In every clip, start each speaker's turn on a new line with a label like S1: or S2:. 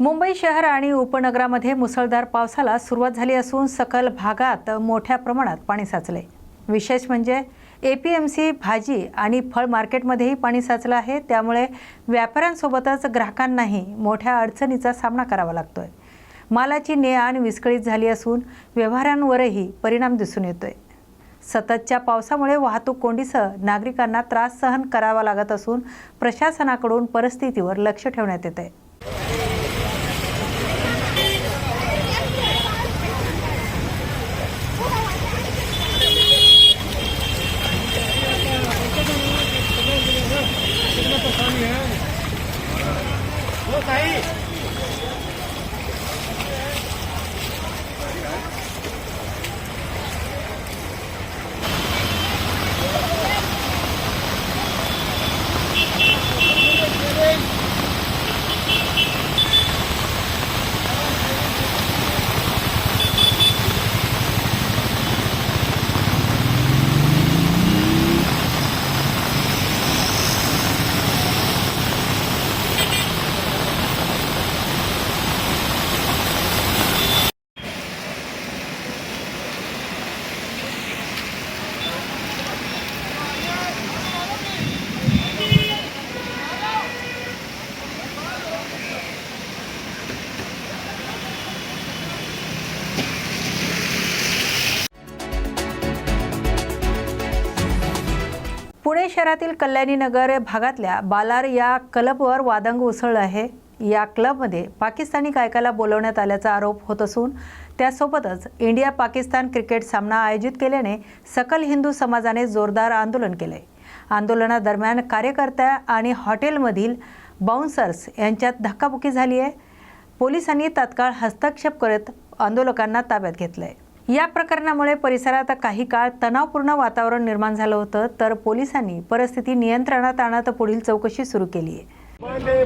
S1: मुंबई शहर आणि उपनगरामध्ये मुसळधार पावसाला सुरुवात झाली असून सकल भागात मोठ्या प्रमाणात पाणी साचले. विशेष म्हणजे ए पी एम सी भाजी आणि फळ मार्केटमध्येही पाणी साचलं आहे. त्यामुळे व्यापाऱ्यांसोबतच ग्राहकांनाही मोठ्या अडचणीचा सामना करावा लागतोय. मालाची ने आण विस्कळीत झाली असून व्यवहारांवरही परिणाम दिसून येतोय. सततच्या पावसामुळे वाहतूक कोंडीसह नागरिकांना त्रास सहन करावा लागत असून प्रशासनाकडून परिस्थितीवर लक्ष ठेवण्यात येत शहरातील कल्याणी नगर भागातल्या बालार या क्लबवर वादंग उसळलं आहे. या क्लबमध्ये पाकिस्तानी गायकाला बोलवण्यात आल्याचा आरोप होत असून त्यासोबतच इंडिया पाकिस्तान क्रिकेट सामना आयोजित केल्याने सकल हिंदू समाजाने जोरदार आंदोलन केले. आंदोलनादरम्यान कार्यकर्त्या आणि हॉटेलमधील बाउन्सर्स यांच्यात धक्काबुक्की झाली आहे. पोलिसांनी तात्काळ हस्तक्षेप करत आंदोलकांना ताब्यात घेतलं आहे या प्रकरणामुळे परिसरात काही काळ तणावपूर्ण वातावरण निर्माण झालं होतं तर पोलिसांनी परिस्थिती नियंत्रणात आणत पुढील चौकशी सुरू केली आहे.
S2: बंदे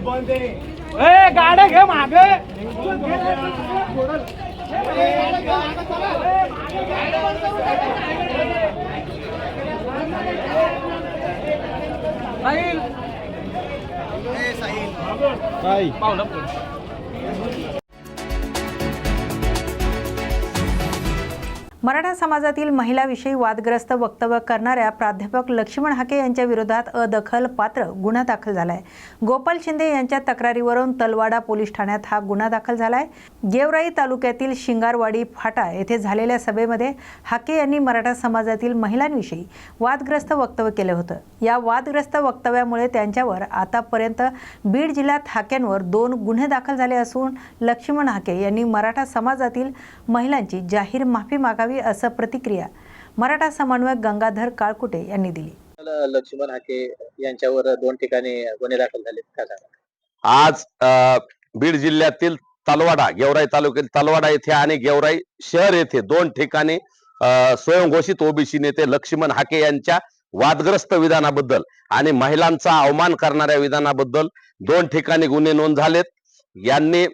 S1: मराठा समाजातील महिलाविषयी वादग्रस्त वक्तव्य करणाऱ्या प्राध्यापक लक्ष्मण हाके यांच्या विरोधात अदखल पात्र गुन्हा दाखल झालाय. गोपाल शिंदे यांच्या तक्रारीवरून तलवाडा पोलीस ठाण्यात हा गुन्हा दाखल झालाय. गेवराई तालुक्यातील शिंगारवाडी फाटा येथे झालेल्या सभेमध्ये हाके यांनी मराठा समाजातील महिलांविषयी वादग्रस्त वक्तव्य केलं होतं. या वादग्रस्त वक्तव्यामुळे त्यांच्यावर आतापर्यंत बीड जिल्ह्यात हाक्यांवर दोन गुन्हे दाखल झाले असून लक्ष्मण हाके यांनी मराठा समाजातील महिलांची जाहीर माफी मागावी असं प्रतिक्रिया मराठा समन्वयक गंगाधर काळकुटे यांनी दिली.
S3: लक्ष्मण हाके यांच्यावर दोन ठिकाणी गुन्हे दाखल झाले
S4: आज बीड जिल्ह्यातील तलवाडा गेवराई तालुक्यातील तलवाडा येथे आणि गेवराई शहर येथे दोन ठिकाणी स्वयंघोषित ओबीसी नेते लक्ष्मण हाके यांच्या वादग्रस्त विधानाबद्दल आणि महिलांचा अवमान करणाऱ्या विधानाबद्दल दोन ठिकाणी गुन्हे नोंद झालेत. यांनी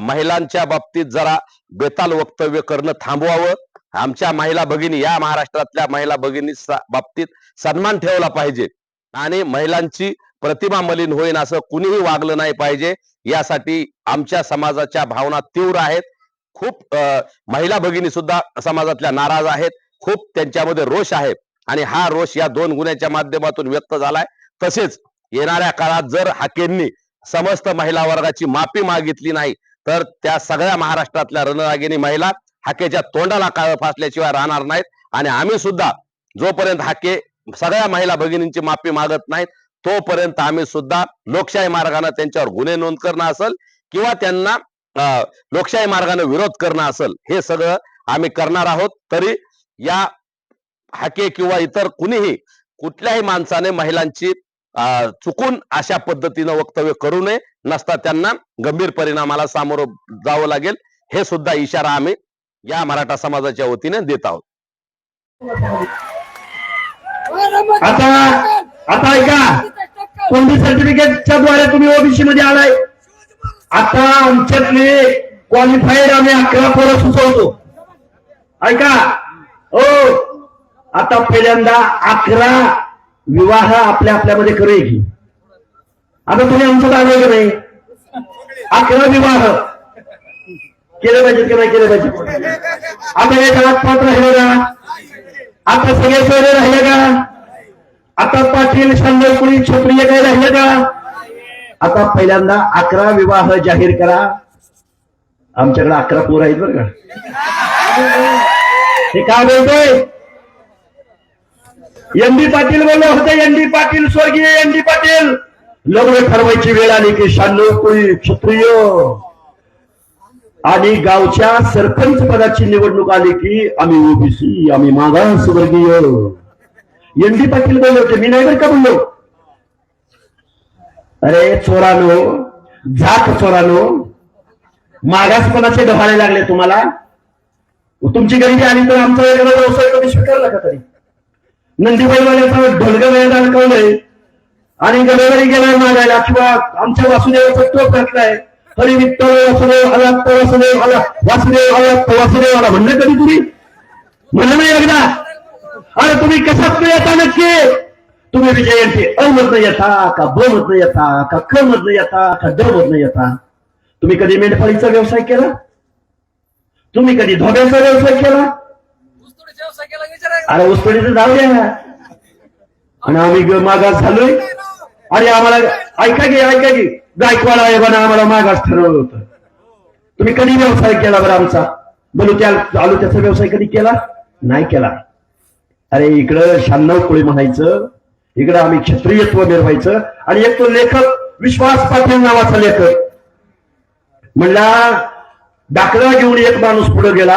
S4: महिलांच्या बाबतीत जरा बेताल वक्तव्य करणं थांबवावं. आमच्या महिला भगिनी या महाराष्ट्रातल्या महिला भगिनी बाबतीत सन्मान ठेवला पाहिजे. आणि महिलांची प्रतिमा मलिन होईन असं कुणीही वागलं नाही पाहिजे. यासाठी आमच्या समाजाच्या भावना तीव्र आहेत. खूप महिला भगिनी सुद्धा समाजातल्या नाराज आहेत. खूप त्यांच्यामध्ये रोष आहे. आणि हा रोष या दोन गुन्ह्याच्या माध्यमातून व्यक्त झालाय. तसेच येणाऱ्या काळात जर हाकेंनी समस्त महिला वर्गाची माफी मागितली नाही तर त्या सगळ्या महाराष्ट्रातल्या रणरागिनी महिला हाकेच्या तोंडाला काळ फासल्याशिवाय राहणार नाहीत. आणि आम्ही सुद्धा जोपर्यंत हाके सगळ्या महिला भगिनींची माफी मागत नाहीत तोपर्यंत आम्ही सुद्धा लोकशाही मार्गाने त्यांच्यावर गुन्हे नोंद करणं असेल किंवा त्यांना लोकशाही मार्गाने विरोध करणं असेल हे सगळं आम्ही करणार आहोत. तरी या हाके किंवा इतर कुणीही कुठल्याही माणसाने महिलांची अं, चुकून अशा पद्धतीनं वक्तव्य करू नये नसता त्यांना गंभीर परिणामाला सामोरं जावं लागेल. हे सुद्धा इशारा आम्ही या मराठा समाजाच्या वतीने देत आहोत.
S2: आता आता ऐका कोणती सर्टिफिकेटच्या द्वारे तुम्ही ओबीसी मध्ये आलाय? आता आमच्यातले क्वालिफाईड आम्ही अकरा पोरं सुचवतो. ऐका हो आता पहिल्यांदा अकरा विवाह आपल्या आपल्यामध्ये करूया की. आता तुम्ही आमचं दावे नाही.
S5: अकरा विवाह. केलं पाहिजे की नाही केलं पाहिजे. आता हे गावात पात्र राहिले का आता सगळे सोयरे राहिले का? आता पाटील शांदर कुणी क्षत्रिय काही राहिले का? आता पहिल्यांदा अकरा विवाह जाहीर करा. आमच्याकडे अकरा पोर आहेत बरं का. हे काय बोलतोय? एम डी पाटील बोललो होते एन डी पाटील स्वर्गीय एन डी पाटील. लग्न ठरवायची वेळ आली की शांडव कुळी क्षत्रिय आणि गावच्या सरपंच पदाची निवडणूक आली की आम्ही ओबीसी आम्ही मागासवर्गीय एन डी पाटील बोलले होते मी नाही बरं का बोललो? अरे चोरानो जात चोरानो मागासपणाचे डहाळे लागले तुम्हाला? तुमची गरिबी आली तर आमचा वेगळा व्यवसाय कधी स्वीकारला का तरी? नंदीबाईवाल्याचा ढोलगा वेळेला अडकवलंय आणि गडबडी गेला मागायला किंवा आमच्या वासुदेवाचा टोप घातलाय. हरी विठ्ठल वासुदेव हलात्त वासुदेव हला वासुदेव हलात्त वासुदेव आला म्हणलं कधी तुम्ही म्हणलं नाही एकदा अरे तुम्ही कशात येता नक्की तुम्ही विजयांची अ मधनं येता का ब मधनं येता का क मधनं येता का ड मधनं येता तुम्ही कधी मेंढपाळीचा व्यवसाय केला तुम्ही कधी धोब्याचा व्यवसाय केला अरे उसतोडीचं जाऊ द्या आणि आम्ही ग- मागास झालोय अरे आम्हाला ऐका की ऐका की गायकवाड आयोगानं आम्हाला मागास ठरवलं होतं. तुम्ही कधी व्यवसाय केला बरं आमचा? बोलू त्या आलू त्याचा व्यवसाय कधी केला? नाही केला. अरे इकडं शहाण्णव कोळी म्हणायचं इकडं आम्ही क्षत्रियत्व मिरवायचं आणि एक तो लेखक विश्वास पाटील नावाचा लेखक. म्हणला दाखला घेऊन एक माणूस पुढे गेला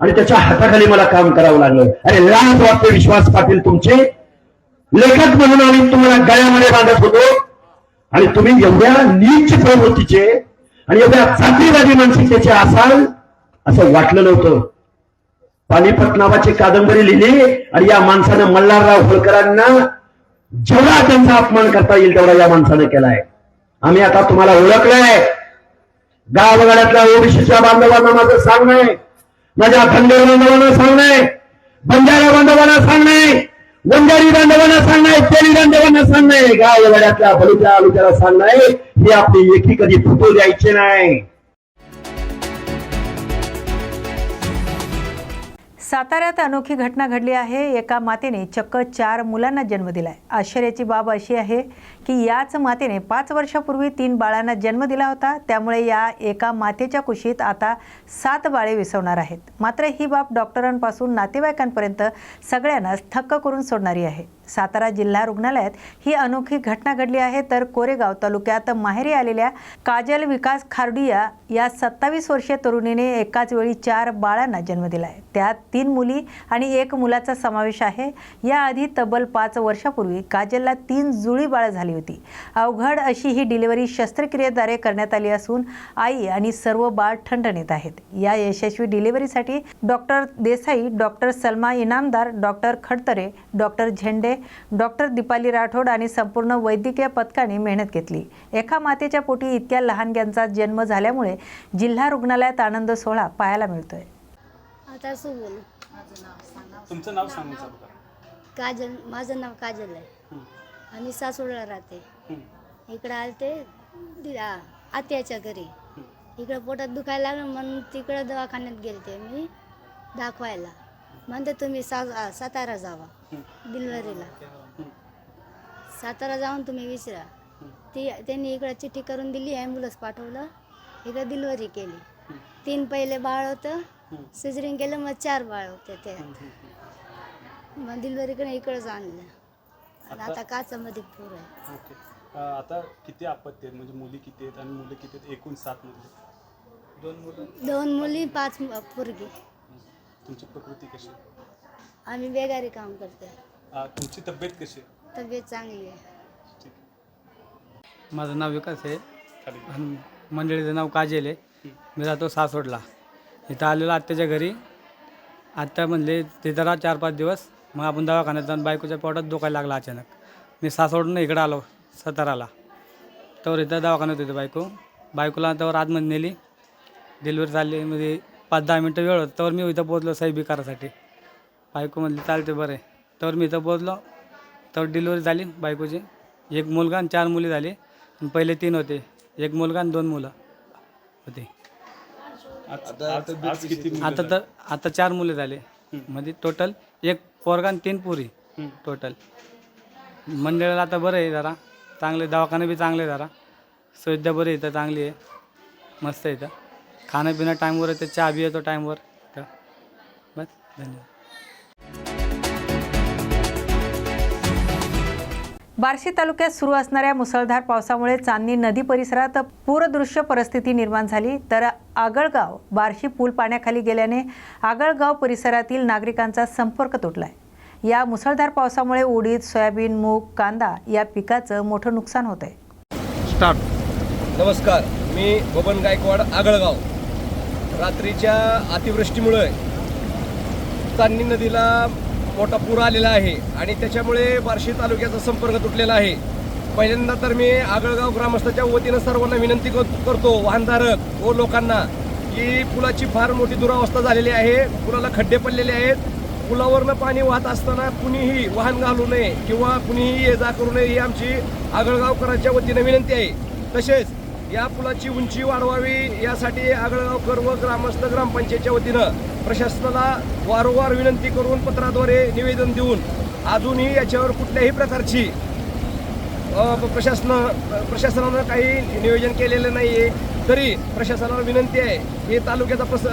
S5: आणि त्याच्या हाताखाली मला काम करावं लागलं. अरे लाज वाटते विश्वास पाटील तुमचे. लेखक म्हणून आम्ही तुम्हाला गळ्यामध्ये बांधत होतो. आणि तुम्ही एवढ्या नीच प्रवृत्तीचे आणि एवढ्या चाकरीवादी मानसिकतेचे असाल असं वाटलं नव्हतं. पानिपत नावाची कादंबरी लिहिली आणि या माणसानं मल्हारराव होळकरांना जेवढा त्यांचा अपमान करता येईल तेवढा या माणसानं केलाय. आम्ही आता तुम्हाला ओळखलंय. गावगाड्यातल्या ओबीसीच्या बांधवांना माझं सांगणं माझ्या खंडेर बांधवांना सांगणं बंजारा बांधवांना सांगणं वंजारी बांधवांना सांगणार तेली बांधवांना गाव वड्यातल्या बलुच्या आलुच्याला सांगणार हे आपली एकी कधी फुटू द्यायचे नाही.
S1: साताऱ्यात अनोखी घटना घडली आहे. एका मातेने चक्क चार मुलांना जन्म दिलाय. आश्चर्याची बाब अशी आहे की याच मातेने पाच वर्षापूर्वी तीन बाळांना जन्म दिला होता. त्यामुळे या एका मातेच्या कुशीत आता सात बाळे विसवणार आहेत. मात्र ही बाब डॉक्टरांपासून नातेवाईकांपर्यंत सगळ्यांनाच थक्क करून सोडणारी आहे. सातारा जिल्हा रुग्णालयात ही अनोखी घटना घडली आहे तर कोरेगाव तालुक्यात माहेरी आलेल्या काजल विकास खार्डिया या सत्तावीस वर्षीय तरुणीने एकाच वेळी चार बाळांना जन्म दिला आहे. त्यात तीन मुली आणि एक मुलाचा समावेश आहे. याआधी तब्बल पाच वर्षापूर्वी काजलला तीन जुळी बाळं झाली होती. अवघड अशी ही डिलिव्हरी शस्त्रक्रियेद्वारे करण्यात आली असून आई आणि सर्व बाळ ठणठणीत आहेत. या यशस्वी डिलिव्हरीसाठी doctor Desai doctor Salma Inamdar doctor Khadtare doctor Zende doctor Deepali Rathod आणि संपूर्ण वैद्यकीय पथकाने मेहनत घेतली. एका मातेच्या पोटी इतक्या लहानग्यांचा जन्म झाल्यामुळे जिल्हा रुग्णालयात आनंद सोहळा पाहायला मिळतोय.
S6: आता
S2: तुमचं नाव सांगू. शकता
S6: काजल माझं नाव काजल आहे. आम्ही सासवडला राहते. इकडं आलते दि- आ- आत्याच्या घरी. इकडं पोटात दुखायला लागलं म्हणून तिकडं दवाखान्यात गेलते मी दाखवायला. म्हणते तुम्ही सा आ- सातारा जावा डिलिव्हरीला. सातारा जाऊन तुम्ही विचारा. ती त्यांनी इकडं चिठ्ठी करून दिली ॲम्ब्युलन्स पाठवलं इकडं डिलिव्हरी केली. तीन पहिले बाळ होतं सिजरिंग केलं मग चार बाळ होते ते. मग डिलिव्हरीकडे इकडंच आणलं. आणि आता काचामध्ये पूर आहे.
S2: ओके. अं, आता किती आपत्ती आहेत? म्हणजे मुली किती आहेत आणि मुलं किती आहेत? एकूण सात मुली दोन मुलं?
S6: दोन मुली पाच पोरगी.
S2: तुमची प्रकृती कशी आहे?
S6: आम्ही बेगारी काम करते
S2: अं, तुमची तब्येत कशी आहे?
S6: तब्येत चांगली आहे.
S2: ठीक आहे.
S7: माझं नाव विकास आहे.
S2: खाली
S7: आणि मंडळीचं नाव काजल आहे. मी राहतो सासवडला. इथं आलेलो आत्याच्या घरी. आत्या म्हणले तिथं राहा चार पाच दिवस. मग आपण दवाखान्यात जाऊन बायकोच्या पोटात दुखायला लागला अचानक. मी सासवडून इकडं आलो साताराला. तर इथं दवाखान्यात होते बायको. बायकोला त्यावर आतमध्ये नेली. डिलिव्हरी झाली म्हणजे पाच दहा मिनटं वेळ होतं. तर मी इथं पोचलो सही करासाठी बायको म्हणली चालते बरं तर मी इथं पोचलो तर डिलिव्हरी झाली बायकोची. एक मुलगा आणि चार मुली झाली. आणि पहिले तीन होते. एक मुलगा आणि दोन मुलं होते. आता तर आता चार मुले झाले. म्हणजे टोटल एक पोरगा आणि तीन पुरी
S2: हम्म.
S7: टोटल मंडळाला आता बरं आहे जरा. चांगले दवाखाने बी चांगले जरा. सुविधा बरी आहे इथं चांगली आहे. मस्त आहे इथं. खाणं पिणं टाईमवर येतं चहा बी येतो टाईमवर तर बस धन्यवाद.
S1: बार्शी तालुक्यात सुरू असणाऱ्या मुसळधार पावसामुळे चांदणी नदी परिसरात पूरदृश्य परिस्थिती निर्माण झाली. तर आगळगाव बार्शी पूल पाण्याखाली गेल्याने आगळगाव परिसरातील नागरिकांचा संपर्क तुटलाय. या मुसळधार पावसामुळे उडीद सोयाबीन मूग कांदा या पिकाचं मोठं नुकसान होत आहे
S8: नमस्कार मी बबन गायकवाड आगळगाव. रात्रीच्या अतिवृष्टीमुळे चांदणी नदीला मोठा पूर आलेला आहे आणि त्याच्यामुळे बार्शी तालुक्याचा संपर्क तुटलेला आहे. पहिल्यांदा तर मी आगळगाव ग्रामस्थाच्या वतीनं सर्वांना विनंती कर- करतो वाहनधारक व लोकांना की पुलाची फार मोठी दुरावस्था झालेली आहे पुलाला खड्डे पडलेले आहेत. पुलावरनं पाणी वाहत असताना कुणीही वाहन घालू नये किंवा कुणीही ये जा करू नये ही आमची आगळगावकरांच्या वतीनं विनंती आहे. तसेच या पुलाची उंची वाढवावी यासाठी आगळगावकर व ग्रामस्थ ग्रामपंचायतच्या वतीनं प्रशासनाला वारंवार विनंती करून पत्राद्वारे निवेदन देऊन अजूनही याच्यावर कुठल्याही प्रकारची प्रशासन प्रशासनानं काही नियोजन केलेलं नाही आहे तरी प्रशासनाला विनंती आहे हे तालुक्याचा प्रस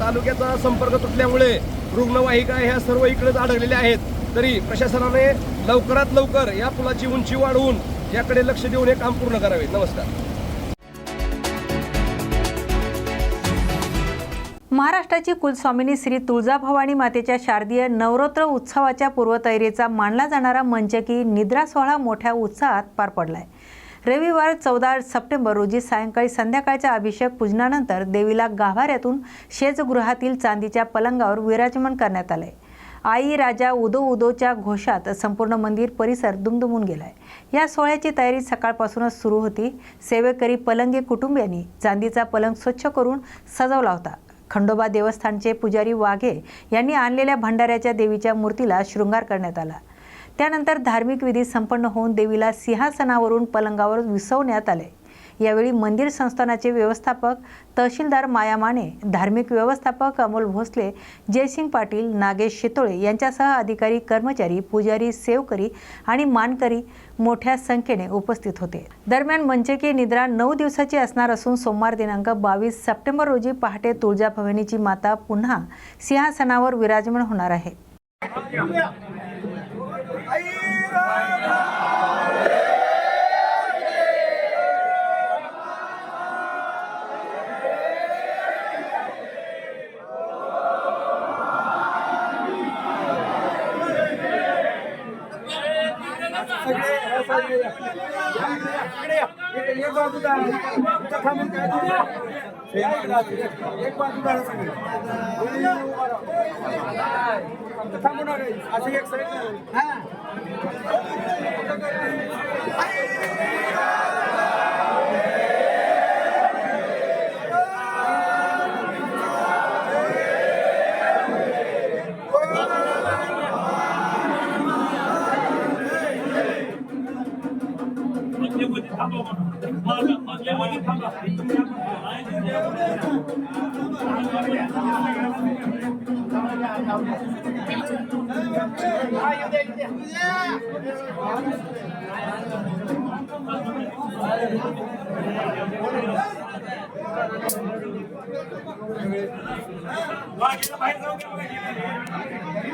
S8: तालुक्याचा संपर्क तुटल्यामुळे रुग्णवाहिका ह्या सर्व इकडेच अडकलेल्या आहेत. तरी प्रशासनाने लवकरात लवकर या पुलाची उंची वाढवून याकडे लक्ष देऊन हे काम पूर्ण करावे. नमस्कार.
S1: महाराष्ट्राची कुलस्वामिनी श्री तुळजाभवानी मातेच्या शारदीय नवरात्र उत्सवाच्या पूर्वतयारीचा मानला जाणारा मंचकी निद्रा सोहळा मोठ्या उत्साहात पार पडलाय. रविवार चौदा सप्टेंबर रोजी सायंकाळी संध्याकाळच्या अभिषेक पूजनानंतर देवीला गाभाऱ्यातून शेजगृहातील चांदीच्या पलंगावर विराजमान करण्यात आलंय. आई राजा उदो उदोच्या घोषात संपूर्ण मंदिर परिसर दुमदुमून गेलाय. या सोहळ्याची तयारी सकाळपासूनच सुरू होती. सेवेकरी पलंगे कुटुंबियांनी चांदीचा पलंग स्वच्छ करून सजवला होता. खंडोबा देवस्थानचे पुजारी वाघे यांनी आणलेल्या भंडाऱ्याच्या देवीच्या मूर्तीला शृंगार करण्यात आला. त्यानंतर धार्मिक विधी संपन्न होऊन देवीला सिंहासनावरून पलंगावर विसवण्यात आले. यावेळी मंदिर संस्थानाचे व्यवस्थापक तहसीलदार माया माने धार्मिक व्यवस्थापक अमोल भोसले जयसिंग पाटील नागेश शितोळे यांच्यासह अधिकारी कर्मचारी पुजारी सेवकरी आणि मानकरी मोठ्या संख्येने उपस्थित होते. दरम्यान मंचकी निद्रा नऊ दिवसाची असणार असून सोमवार दिनांक बावीस सप्टेंबर रोजी पहाटे तुळजाभवानीची माता पुन्हा सिंहासनावर विराजमान होणार आहे. एक बाजूला असं एक साईड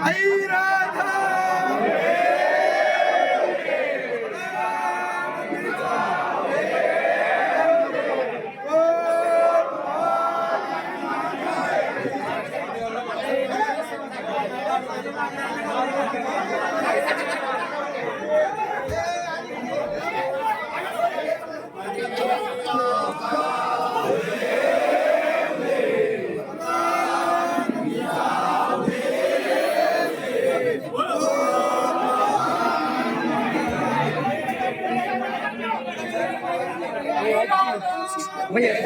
S1: आई राधा 我们也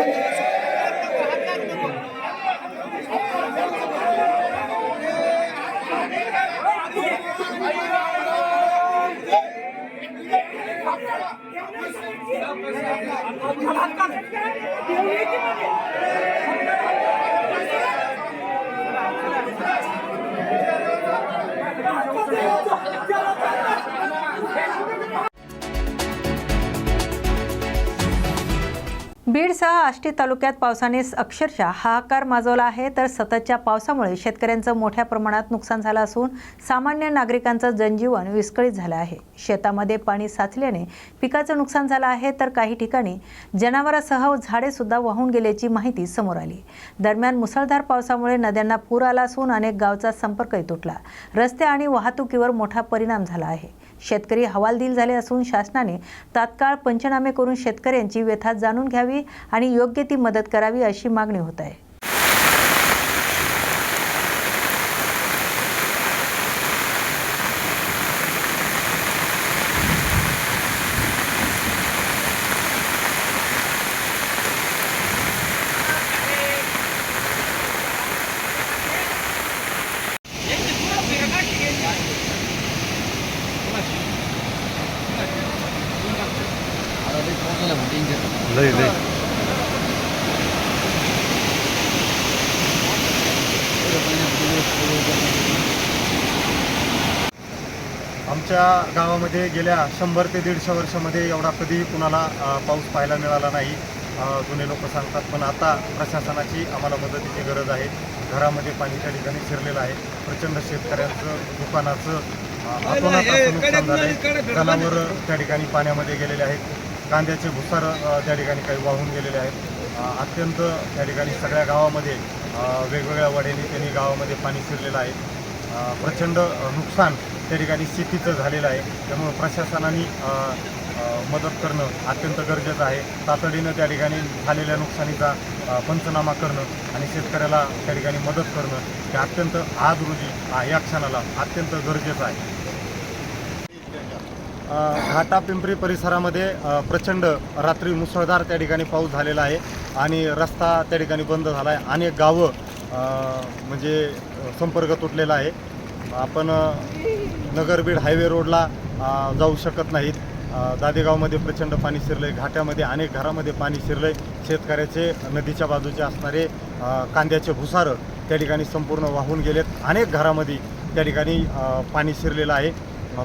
S1: आष्टी तालुक्यात पावसाने अक्षरशः हाहाकार माजवला आहे. तर सततच्या पावसामुळे शेतकऱ्यांचं मोठ्या प्रमाणात नुकसान झालं असून सामान्य नागरिकांचं जनजीवन विस्कळीत झालं आहे. शेतामध्ये पाणी साचल्याने पिकाचं नुकसान झालं आहे. तर काही ठिकाणी जनावरांसह झाडेसुद्धा वाहून गेल्याची माहिती समोर आली. दरम्यान मुसळधार पावसामुळे नद्यांना पूर आला असून अनेक गावचा संपर्कही तुटला. रस्ते आणि वाहतुकीवर मोठा परिणाम झाला आहे. शेतकरी हवालदिल झाले असून शासनाने तात्काळ पंचनामे करून शेतकऱ्यांची व्यथा जाणून घ्यावी आणि योग्य ती मदत करावी अशी मागणी होत आहे.
S9: आमच्या गावामध्ये गेल्या शंभर ते दीडशे वर्षामध्ये एवढा कधीही कुणाला पाऊस पाहायला मिळाला नाही. जुने लोक सांगतात पण आता प्रशासनाची आम्हाला मदतीची गरज आहे. घरामध्ये पाणी त्या ठिकाणी शिरलेलं आहे. प्रचंड शेतकऱ्यांचं दुकानाचं नुकसान झालं आहे जनावर त्या ठिकाणी पाण्यामध्ये गेलेले आहेत. कांद्याचे भुसार त्या ठिकाणी काही वाहून गेलेले आहेत. अत्यंत त्या ठिकाणी सगळ्या गावामध्ये वेगवेगळ्या वड्याने त्यांनी गावामध्ये पाणी शिरलेलं आहे. प्रचंड नुकसान त्या ठिकाणी शेतीचं झालेलं आहे. त्यामुळं प्रशासनाने मदत करणं अत्यंत गरजेचं आहे. तातडीनं त्या ठिकाणी झालेल्या नुकसानीचा पंचनामा करणं आणि शेतकऱ्याला त्या ठिकाणी मदत करणं हे अत्यंत आज रोजी या क्षणाला अत्यंत गरजेचं आहे. घाटा पिंपरी परिसरामध्ये प्रचंड रात्री मुसळधार त्या ठिकाणी पाऊस झालेला आहे आणि रस्ता त्या ठिकाणी बंद झाला आहे अनेक गावं म्हणजे संपर्क तुटलेला आहे. आपण नगरबीड हायवे रोडला जाऊ शकत नाहीत. दादेगावमध्ये प्रचंड पाणी शिरलं आहे घाट्यामध्ये अनेक घरामध्ये पाणी शिरलं आहे शेतकऱ्याचे नदीच्या बाजूचे असणारे कांद्याचे भुसारं त्या ठिकाणी संपूर्ण वाहून गेलेत. अनेक घरामध्ये त्या ठिकाणी पाणी शिरलेलं आहे.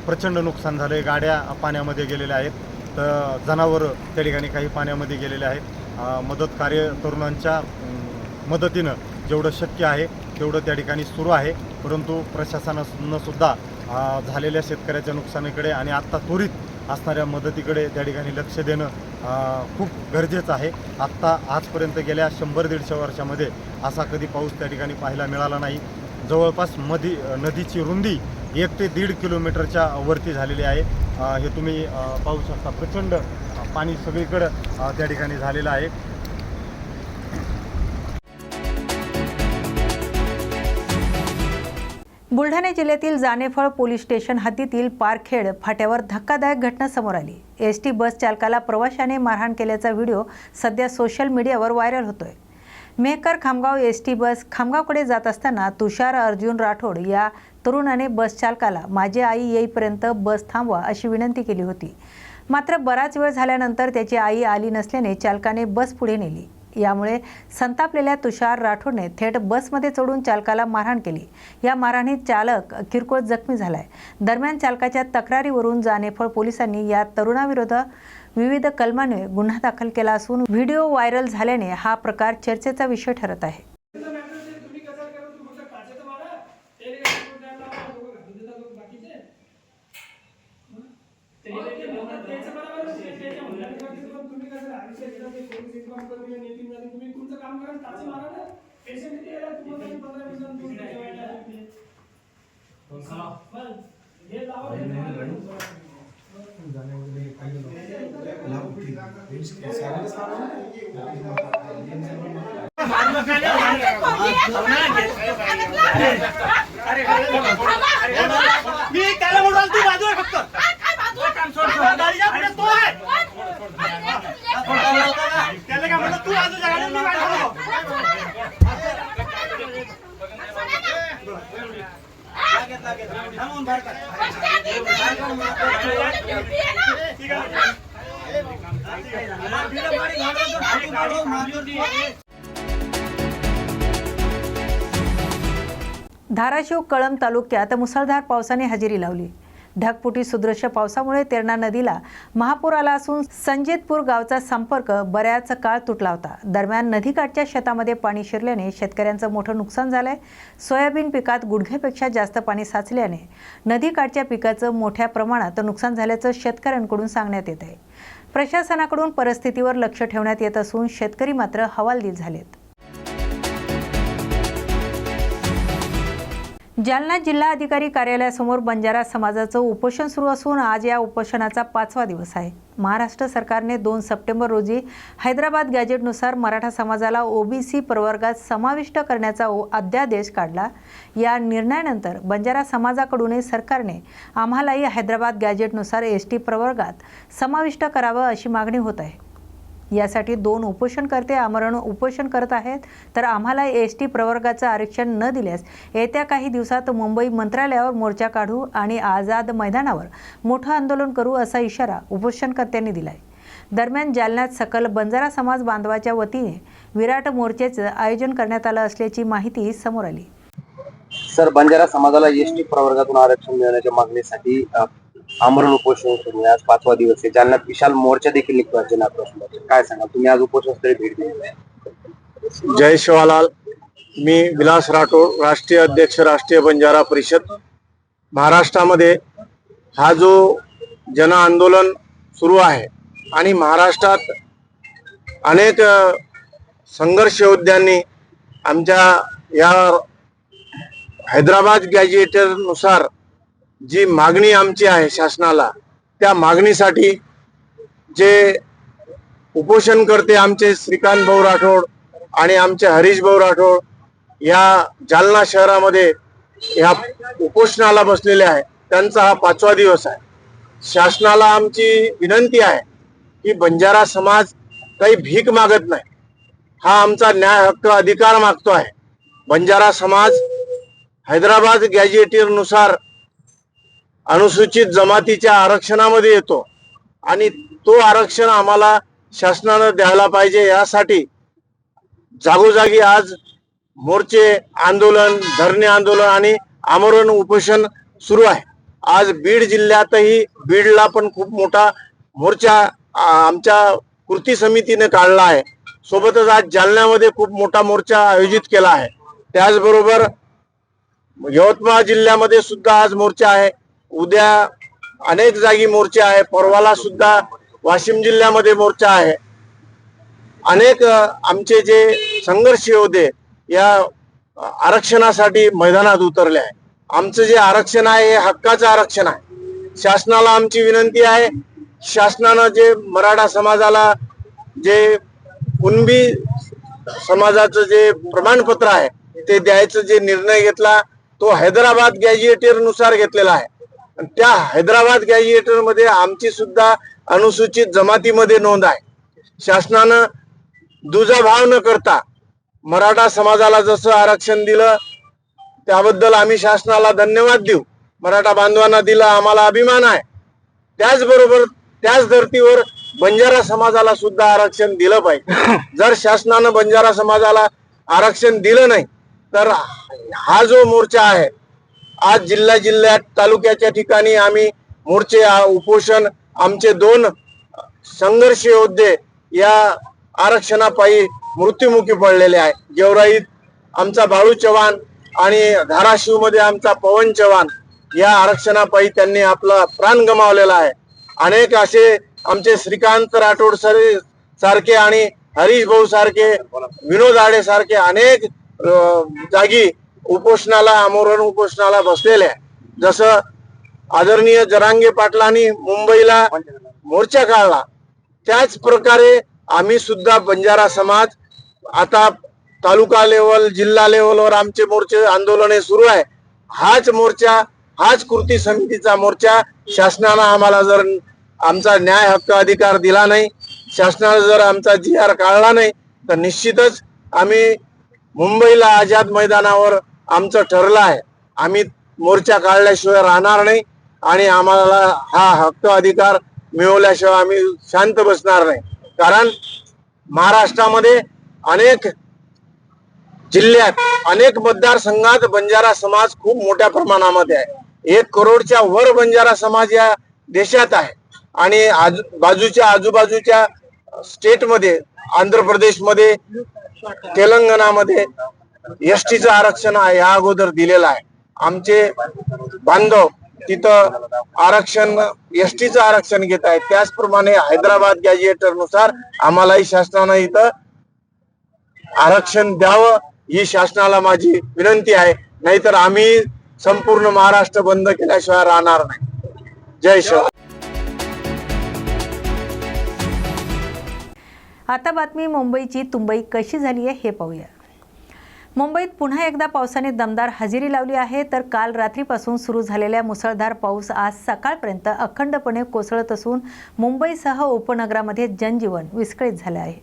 S9: प्रचंड नुकसान झालं आहे गाड्या पाण्यामध्ये गेलेल्या आहेत. तर जनावरं त्या ठिकाणी काही पाण्यामध्ये गेलेले आहेत. मदत कार्य तरुणांच्या मदतीनं जेवढं शक्य आहे तेवढं त्या ठिकाणी सुरू आहे. परंतु प्रशासनानंसुद्धा झालेल्या शेतकऱ्याच्या नुकसानीकडे आणि आत्ता त्वरित असणाऱ्या मदतीकडे त्या ठिकाणी लक्ष देणं खूप गरजेचं आहे. आत्ता आजपर्यंत गेल्या शंभर दीडशे वर्षामध्ये असा कधी पाऊस त्या ठिकाणी पाहायला मिळाला नाही. जवळपास मधी नदीची रुंदी एक ते दीड किलोमीटरच्या वरती झालेली आहे. हे तुम्ही पाहू शकता. प्रचंड पाणी सगळीकडं त्या ठिकाणी झालेलं आहे.
S1: बुलढाणा जिल्ह्यातील जानेफळ पोलीस स्टेशन हद्दीतील पारखेड फाट्यावर धक्कादायक घटना समोर आली. एस टी बस चालकाला प्रवाशाने मारहाण केल्याचा व्हिडिओ सध्या सोशल मीडियावर व्हायरल होतोय. Mehkar Khamgaon S T bus खामगावकडे जात असताना तुषार अर्जुन राठोड या तरुणाने बस चालकाला माझी आई येईपर्यंत बस थांबवा अशी विनंती केली होती. मात्र बराच वेळ झाल्यानंतर त्याची आई आली नसल्याने चालकाने बस पुढे नेली. यामुळे संतापलेल्या तुषार राठोडने थेट बसमध्ये चढून चालकाला मारहाण केली. या मारहाणीत चालक किरकोळ जखमी झालाय. दरम्यान चालकाच्या तक्रारीवरून जानेफळ पोलिसांनी या तरुणाविरोधात विविध कलमाने गुन्हा दाखल केला असून व्हिडिओ व्हायरल झाल्याने हा प्रकार चर्चेचा विषय ठरत आहे.
S10: मी त्याला म्हणून तू बाजू आहे फक्त गाडीच्या पुढे तो आहे त्याला काय म्हणलं तू बाजूच्या गाडीवर मी बाजू ठीक आहे
S1: धाराशिव कळंब तालुक्यात मुसळधार पावसाने हजेरी लावली. ढगफुटी सुदृश्य पावसामुळे तेरणा नदीला महापूर आला असून संजितपूर गावचा संपर्क बऱ्याच काळ तुटला होता. दरम्यान नदीकाठच्या शेतामध्ये पाणी शिरल्याने शेतकऱ्यांचं मोठं नुकसान झालंय. सोयाबीन पिकात गुडघ्यापेक्षा जास्त पाणी साचल्याने नदीकाठच्या पिकाचं मोठ्या प्रमाणात नुकसान झाल्याचं शेतकऱ्यांकडून सांगण्यात येत आहे. प्रशासनाकडून परिस्थितीवर लक्ष ठेवण्यात येत असून शेतकरी मात्र हवालदिल झालेत. जालना जिल्हा अधिकारी कार्यालयासमोर बंजारा समाजाचं उपोषण सुरू असून आज या उपोषणाचा पाचवा दिवस आहे. महाराष्ट्र सरकारने दोन सप्टेंबर रोजी हैदराबाद गॅजेटनुसार मराठा समाजाला ओबीसी प्रवर्गात समाविष्ट करण्याचा अध्यादेश काढला. या निर्णयानंतर बंजारा समाजाकडूनही सरकारने आम्हालाही हैदराबाद गॅजेटनुसार एस टी प्रवर्गात समाविष्ट करावं अशी मागणी होत आहे. यासाठी दोन उपोषणकर्ते आमरण उपोषण करत आहेत. तर आम्हाला एस टी प्रवर्गाचं आरक्षण न दिल्यास येत्या काही दिवसात मुंबई मंत्रालयावर मोर्चा काढू आणि आझाद मैदानावर मोठं आंदोलन करू असा इशारा उपोषणकर्त्यांनी दिलाय. दरम्यान जालन्यात सकल बंजारा समाज बांधवाच्या वतीने विराट मोर्चाचं आयोजन करण्यात आलं असल्याची माहिती समोर आली.
S11: सर बंजारा समाजाला एस टी प्रवर्गातून आरक्षण मिळवण्याच्या मागणीसाठी आमरण उपोषण सुरू आहे आज पाचवा दिवस आहे. जालन्यात विशाल मोर्चा देखील निघतो आज काय सांगा? तुम्ही आज उपोषणस्थळी भेट दिली
S12: जय शिवालाल. मी विलास राठोड राष्ट्रीय अध्यक्ष राष्ट्रीय बंजारा परिषद. महाराष्ट्रामध्ये हा जो जन आंदोलन सुरू आहे आणि महाराष्ट्रात अनेक संघर्ष योद्ध्यांनी आमच्या या हैदराबाद गॅजेटनुसार जी मागणी आमची आहे शासनाला त्या मागणीसाठी जे उपोषण करते आमचे श्रीकांत भाऊ राठोड आणि आमचे हरीश भाऊ राठोड या जालना शहरामध्ये ह्या उपोषणाला बसलेले आहे त्यांचा हा पाचवा दिवस आहे. शासनाला आमची विनंती आहे की बंजारा समाज काही भीक मागत नाही. हा आमचा न्याय हक्क अधिकार मागतो आहे. बंजारा समाज हैदराबाद गॅजेटियरनुसार अनुसूचित जमातीच्या आरक्षणामध्ये येतो. आणि तो आरक्षण आम्हाला शासनानं द्यायला पाहिजे यासाठी जागोजागी आज मोर्चे आंदोलन धरणे आंदोलन आणि आमरण उपोषण सुरू आहे. आज बीड जिल्ह्यातही बीडला पण खूप मोठा मोर्चा आमच्या कृती समितीने काढला आहे. सोबतच आज जालन्यामध्ये खूप मोठा मोर्चा आयोजित केला आहे. त्याचबरोबर यवतमाळ जिल्ह्यामध्ये सुद्धा आज मोर्चा आहे. उद्या अनेक जागी मोर्चे आहे. परवाला सुद्धा वाशिम जिल्ह्यामध्ये मोर्चा आहे. अनेक आमचे जे संघर्ष होते या आरक्षणासाठी मैदानात उतरले आहे. आमचं जे आरक्षण आहे हे हक्काचं आरक्षण आहे. शासनाला आमची विनंती आहे. शासनानं जे मराठा समाजाला जे कुणबी समाजाचं जे प्रमाणपत्र आहे ते द्यायचं जे निर्णय घेतला तो हैदराबाद गॅजिएटरनुसार घेतलेला आहे. त्या हैदराबाद गॅजिएटरमध्ये आमची सुद्धा अनुसूचित जमातीमध्ये नोंद आहे. शासनानं दुजाभाव न करता मराठा समाजाला जसं आरक्षण दिलं त्याबद्दल आम्ही शासनाला धन्यवाद देऊ. मराठा बांधवांना दिला आम्हाला अभिमान आहे. त्याचबरोबर त्याच धर्तीवर बंजारा समाजाला सुद्धा आरक्षण दिलं पाहिजे. जर शासनानं बंजारा समाजाला आरक्षण दिलं नाही तर हा जो मोर्चा आहे आज जिल्हा जिल्ह्यात तालुक्याच्या ठिकाणी आम्ही मोर्चे उपोषण आमचे दोन संघर्ष योद्धे या आरक्षणापायी मृत्युमुखी पडलेले आहे. गेवराईत आमचा बाळू चव्हाण आणि धाराशिवमध्ये आमचा पवन चव्हाण या आरक्षणापायी त्यांनी आपला प्राण गमावलेला आहे. अनेक असे आमचे श्रीकांत राठोड सर सारखे आणि हरीश भाऊ सारखे विनोद आडे सारखे अनेक जागी उपोषणाला आमरण उपोषणाला बसलेले आहे जसं आदरणीय जरांगे पाटलांनी मुंबईला मोर्चा काढला त्याच प्रकारे आम्ही सुद्धा बंजारा समाज आता तालुका लेवल जिल्हा लेवलवर आमचे मोर्चे आंदोलने सुरू आहे. हाच मोर्चा हाच कृती समितीचा मोर्चा शासनानं आम्हाला जर आमचा न्याय हक्क अधिकार दिला नाही शासनानं जर आमचा जी आर काढला नाही तर निश्चितच आम्ही मुंबईला आझाद मैदानावर आमचं ठरलं आहे. आम्ही मोर्चा काढल्याशिवाय राहणार नाही आणि आम्हाला हा हक्क अधिकार मिळवल्याशिवाय आम्ही शांत बसणार नाही. कारण महाराष्ट्रामध्ये अनेक जिल्ह्यात अनेक मतदारसंघात बंजारा समाज खूप मोठ्या प्रमाणामध्ये आहे. एक करोडच्या वर बंजारा समाज या देशात आहे. आणि आजू बाजूच्या आजूबाजूच्या स्टेटमध्ये आंध्र प्रदेशमध्ये तेलंगणामध्ये एसटीचं आरक्षण आहे या अगोदर दिलेलं आहे. आमचे बांधव तिथं आरक्षण एसटीचं आरक्षण घेत आहेत. त्याचप्रमाणे हैदराबाद गॅजेटरनुसार आम्हालाही शासनानं इथं आरक्षण द्यावं ही शासनाला माझी विनंती आहे. नाहीतर आम्ही संपूर्ण महाराष्ट्र बंद केल्याशिवाय राहणार नाही. जय शिव
S1: आता बातमी मुंबईची तुंबई कशी झाली आहे हे पाहूया. मुंबईत पुन्हा एकदा पावसाने दमदार हजेरी लावली आहे तर काल रात्रीपासून सुरू झालेल्या मुसळधार पाऊस आज सकाळपर्यंत अखंडपणे कोसळत असून मुंबईसह उपनगरामध्ये जनजीवन विस्कळीत झाले आहे.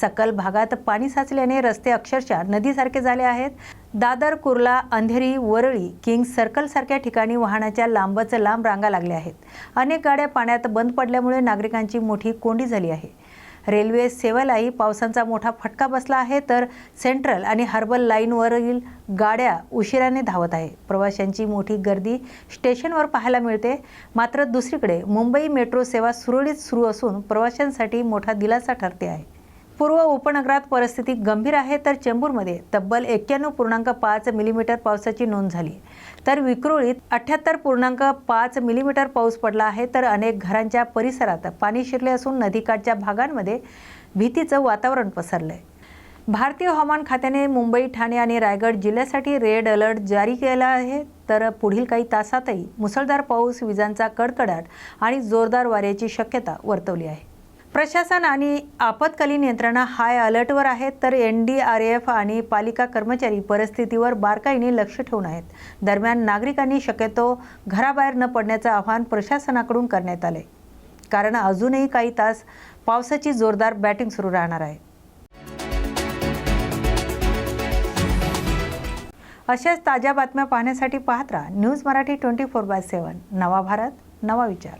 S1: सकल भागात पाणी साचल्याने रस्ते अक्षरशः नदीसारखे झाले आहेत. दादर कुर्ला अंधेरी वरळी किंग सर्कलसारख्या ठिकाणी वाहनाच्या लांबच लांब रांगा लागल्या आहेत. अनेक गाड्या पाण्यात बंद पडल्यामुळे नागरिकांची मोठी कोंडी झाली आहे. रेल्वे सेवेलाही पावसांचा मोठा फटका बसला आहे तर सेंट्रल आणि हर्बल लाईनवरील गाड्या उशिराने धावत आहे प्रवाशांची मोठी गर्दी स्टेशनवर पाहायला मिळते. मात्र दुसरीकडे मुंबई मेट्रो सेवा सुरळीत सुरू असून प्रवाशांसाठी मोठा दिलासा ठरते आहे. पूर्व उपनगरात परिस्थिती गंभीर आहे तर चेंबूरमध्ये तब्बल एक्क्याण्णव पूर्णांक पाच मिलीमीटर पावसाची नोंद झाली. तर विक्रोळीत अठ्याहत्तर पूर्णांक पाच मिलीमीटर पाऊस पडला आहे. तर अनेक घरांच्या परिसरात पाणी शिरले असून नदीकाठच्या भागांमध्ये भीतीचं वातावरण पसरलंय. भारतीय हवामान खात्याने मुंबई ठाणे आणि रायगड जिल्ह्यासाठी रेड अलर्ट जारी केला आहे. तर पुढील काही तासातही मुसळधार पाऊस विजांचा कडकडाट आणि जोरदार वाऱ्याची शक्यता वर्तवली आहे. प्रशासन आणि आपत्कालीन यंत्रणा हाय अलर्टवर आहेत तर एन डी आर एफ आणि पालिका कर्मचारी परिस्थितीवर बारकाईने लक्ष ठेवून आहेत. दरम्यान नागरिकांनी शक्यतो घराबाहेर न पडण्याचं आवाहन प्रशासनाकडून करण्यात आले कारण अजूनही काही तास पावसाची जोरदार बॅटिंग सुरू राहणार आहे. अशाच ताज्या बातम्या पाहण्यासाठी पाहत राहा. News Marathi twenty four by seven. नवा भारत नवा विचार.